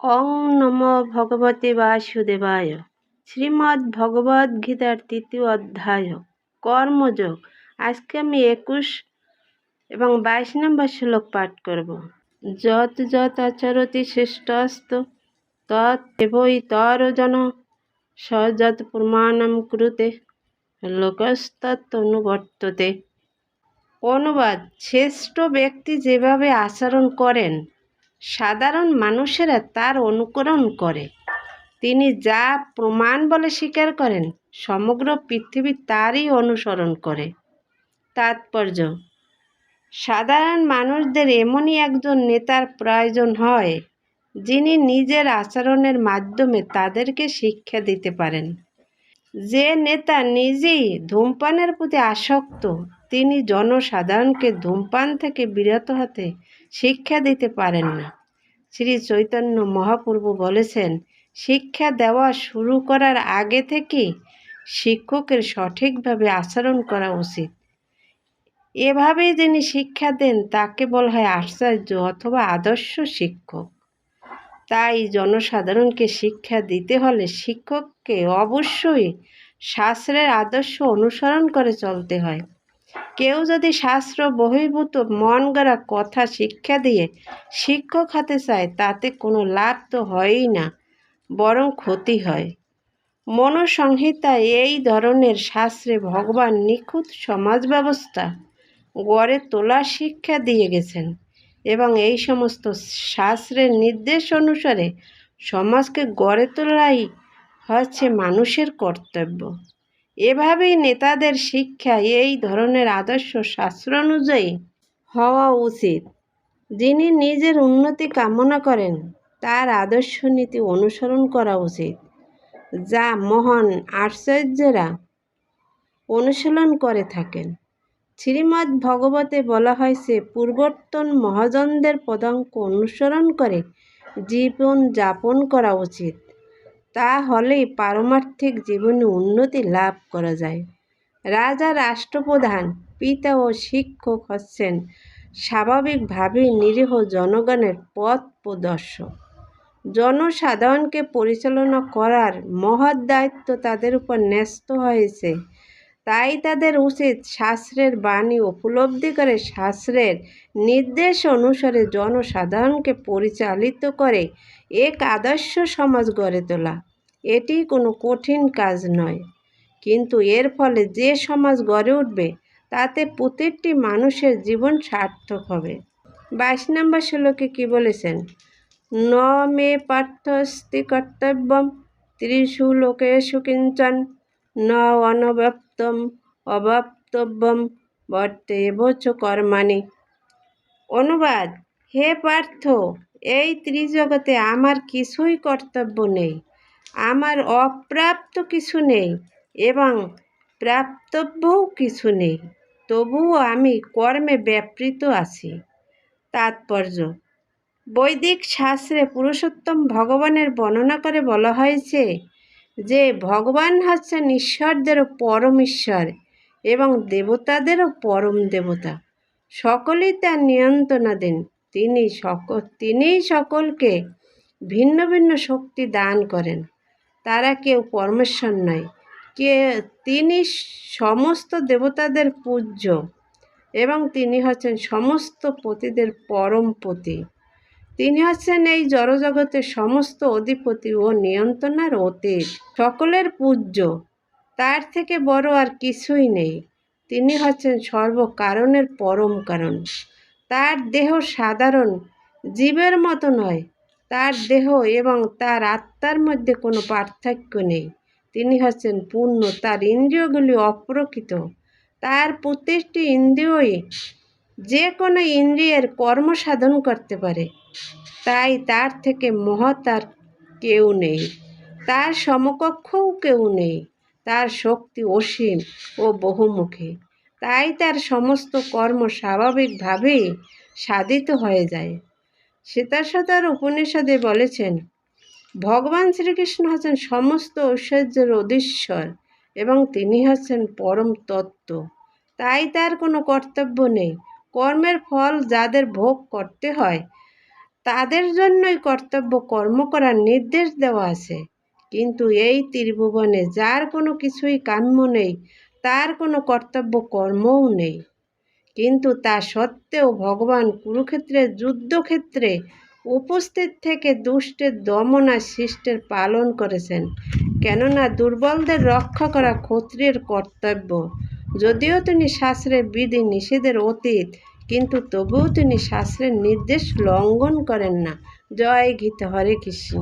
অং নম ভগবতে বাসুদেবায়। শ্রীমদ্ ভগবদ গীতার তৃতীয় অধ্যায়, কর্মযোগ। আজকে আমি একুশ এবং বাইশ নম্বর শ্লোক পাঠ করব। যত যত আচরতি শ্রেষ্ঠস্ত, তৎ এবই তর জন, সযৎ প্রমাণম কুরুতে লোকস্তনুবর্ততে অনুবাদ, শ্রেষ্ঠ ব্যক্তি যেভাবে আচরণ করেন সাধারণ মানুষেরা তার অনুকরণ করে। তিনি যা প্রমাণ বলে স্বীকার করেন, সমগ্র পৃথিবী তারই অনুসরণ করে। তাৎপর্য, সাধারণ মানুষদের এমনই একজন নেতার প্রয়োজন হয়, যিনি নিজের আচরণের মাধ্যমে তাদেরকে শিক্ষা দিতে পারেন। যে নেতা নিজেই ধূমপানের প্রতি আসক্ত, তিনি জনসাধারণকে ধূমপান থেকে বিরত হতে শিক্ষা দিতে পারেন না। শ্রী চৈতন্য মহাপ্রভু বলেছেন, শিক্ষা দেওয়া শুরু করার আগে থেকে শিক্ষকের সঠিকভাবে আচরণ করা উচিত। এভাবেই যিনি শিক্ষা দেন, তাকে বলা হয় আশ্চর্য অথবা আদর্শ শিক্ষক। তাই জনসাধারণকে শিক্ষা দিতে হলে শিক্ষককে অবশ্যই শাস্ত্রের আদর্শ অনুসরণ করে চলতে হয়। কেউ যদি শাস্ত্র বহির্ভূত মন গড়া কথা শিক্ষা দিয়ে শিক্ষক হতে চায়, তাতে কোনো লাভ তো হয়ই না, বরং ক্ষতি হয়। মনোসংহিতায় এই ধরনের শাস্ত্রে ভগবান নিখুঁত সমাজ ব্যবস্থা গড়ে তোলার শিক্ষা দিয়ে গেছেন এবং এই সমস্ত শাস্ত্রের নির্দেশ অনুসারে সমাজকে গড়ে তোলাই হচ্ছে মানুষের কর্তব্য। এভাবেই নেতাদের শিক্ষা এই ধরনের আদর্শ শাস্ত্র অনুযায়ী হওয়া উচিত। যিনি নিজের উন্নতি কামনা করেন, তার আদর্শ নীতি অনুসরণ করা উচিত, যা মহান আশ্চর্যেরা অনুশীলন করে থাকেন। শ্রীমদ্ ভগবতে বলা হয়েছে পূর্বর্তন মহাজনদের পদাঙ্ক অনুসরণ করে জীবন যাপন করা উচিত। তা হলেই পারমার্থিক জীবনে উন্নতি লাভ করা যায়। রাজা রাষ্ট্রপ্রধান, পিতা ও শিক্ষক হচ্ছেন স্বাভাবিকভাবেই নিরীহ জনগণের পথ প্রদর্শক। জনসাধারণকে পরিচালনা করার মহৎ দায়িত্ব তাদের উপর ন্যস্ত হয়েছে। তাই তাদের উচিত শাস্ত্রের বাণী উপলব্ধি করে শাস্ত্রের নির্দেশ অনুসারে জনসাধারণকে পরিচালিত করে এক আদর্শ সমাজ গড়ে তোলা। এটি কোনো কঠিন কাজ নয়। কিন্তু এর ফলে যে সমাজ গড়ে উঠবে, তাতে প্রতিটি মানুষের জীবন সার্থক হবে। বাইশ নম্বর শ্লোকে কী বলেছেন? ন মে পার্থস্তি কর্তব্যম ত্রিশু লোকেশু কিঞ্চন ন অনব্যপ্তম অবাপ্তব্যম বর্তেবচ কর্মাণি। অনুবাদ, হে পার্থ! এই ত্রিজগতে আমার কিছুই কর্তব্য নেই। আমার অপ্রাপ্ত কিছু নেই এবং প্রাপ্তব্যও কিছু নেই। তবুও আমি কর্মে ব্যাপৃত আছি। তাৎপর্য। বৈদিক শাস্ত্রে পুরুষোত্তম ভগবানের বর্ণনা করে বলা হয়েছে যে, ভগবান হচ্ছেন ঈশ্বরদেরও পরম ঈশ্বর এবং দেবতাদেরও পরম দেবতা। সকলেই তার নিয়ন্ত্রণাধীন। তিনি সকল তিনিই সকলকে ভিন্ন ভিন্ন শক্তি দান করেন। তারা কেউ পরমেশ্বর নয়। কে, তিনি সমস্ত দেবতাদের পূজ্য এবং তিনি হচ্ছেন সমস্ত পতিদের পরম পতি। তিনি হচ্ছেন এই জড়জগতের সমস্ত অধিপতি ও নিয়ন্ত্রণের অতীত। সকলের পূজ্য, তার থেকে বড় আর কিছুই নেই। তিনি হচ্ছেন সর্বকারণের পরম কারণ। তার দেহ সাধারণ, জীবের মতো নয়। তার দেহ এবং তার আত্মার মধ্যে কোনো পার্থক্য নেই। তিনি হচ্ছেন পূর্ণ, তার ইন্দ্রিয়গুলি অপ্রকৃত। তার প্রত্যেকটি ইন্দ্রিয়ই যে কোনো ইন্দ্রিয়ের কর্ম সাধন করতে পারে। তাই তার থেকে মহৎ আর কেউ নেই। তার সমকক্ষও কেউ নেই। তার শক্তি অসীম ও বহুমুখী। তাই তার সমস্ত কর্ম স্বাভাবিকভাবেই সাধিত হয়ে যায়। সীতাসতার উপনিষদে বলেছেন, ভগবান শ্রীকৃষ্ণ হচ্ছেন সমস্ত ঐশ্বর্যের অধীশ্বর এবং তিনি হচ্ছেন পরম তত্ত্ব। তাই তার কোনো কর্তব্য নেই। কর্মের ফল যাদের ভোগ করতে হয়, তাদের জন্যই কর্তব্য কর্ম করার নির্দেশ দেওয়া আছে। কিন্তু এই ত্রিভুবনে যার কোনো কিছুই কাম্য নেই তার কোনো কর্তব্য কর্মও নেই। কিন্তু তা সত্ত্বেও ভগবান কুরুক্ষেত্রের যুদ্ধক্ষেত্রে উপস্থিত থেকে দুষ্টের দমন আর শিষ্টের পালন করেছেন। কেননা দুর্বলদের রক্ষা করা ক্ষত্রিয়ের কর্তব্য। যদিও তিনি শাস্ত্রের বিধি নিষেধের অতীত, কিন্তু তবুও তিনি শাস্ত্রের নির্দেশ লঙ্ঘন করেন না। জয় গীত হরে কৃষ্ণ।